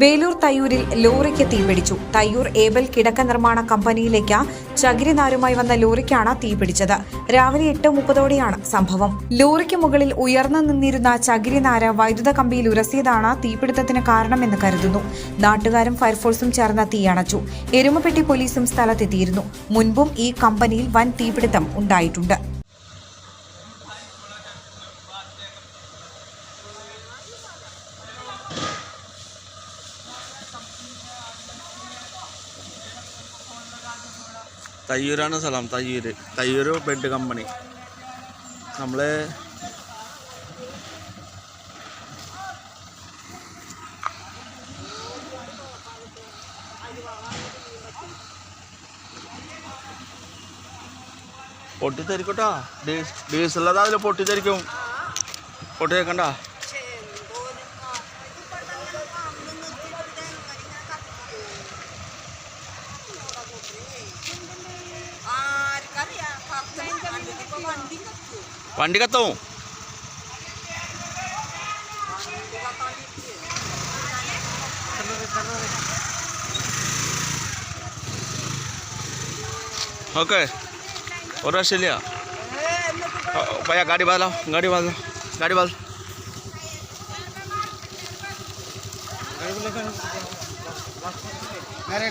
Velur തയ്യൂരിൽ ലോറിക്ക് തീപിടിച്ചു. Thayyur Abel കിടക്ക നിർമ്മാണ കമ്പനിയിലേക്ക് ചകിരിനാരുമായി വന്ന ലോറിക്കാണ് തീപിടിച്ചത്. രാവിലെ എട്ട് മുപ്പതോടെയാണ് സംഭവം. ലോറിക്ക് മുകളിൽ ഉയർന്നു നിന്നിരുന്ന ചകിരിനാര് വൈദ്യുത കമ്പിയിൽ ഉരസിയതാണ് തീപിടുത്തത്തിന് കാരണമെന്ന് കരുതുന്നു. നാട്ടുകാരും ഫയർഫോഴ്സും ചേർന്ന് തീയണച്ചു എരുമപ്പെട്ടി പോലീസും സ്ഥലത്തെത്തിയിരുന്നു. മുൻപും ഈ കമ്പനിയിൽ വൻ തീപിടുത്തം ഉണ്ടായിട്ടുണ്ട്. തയ്യൂരാണ് സ്ഥലം തയ്യൂര്. തയ്യൂര് ബെഡ് കമ്പനി. നമ്മൾ പൊട്ടിത്തെറിക്കട്ടോ. ഡീസലതാ അതിൽ പൊട്ടിത്തരിക്കും പൊട്ടിത്തേക്കണ്ട पांडी का तो ओके और से लिया। भैया गाड़ी बाल गाड़ी बाल गाड़ी बाल गाड़ी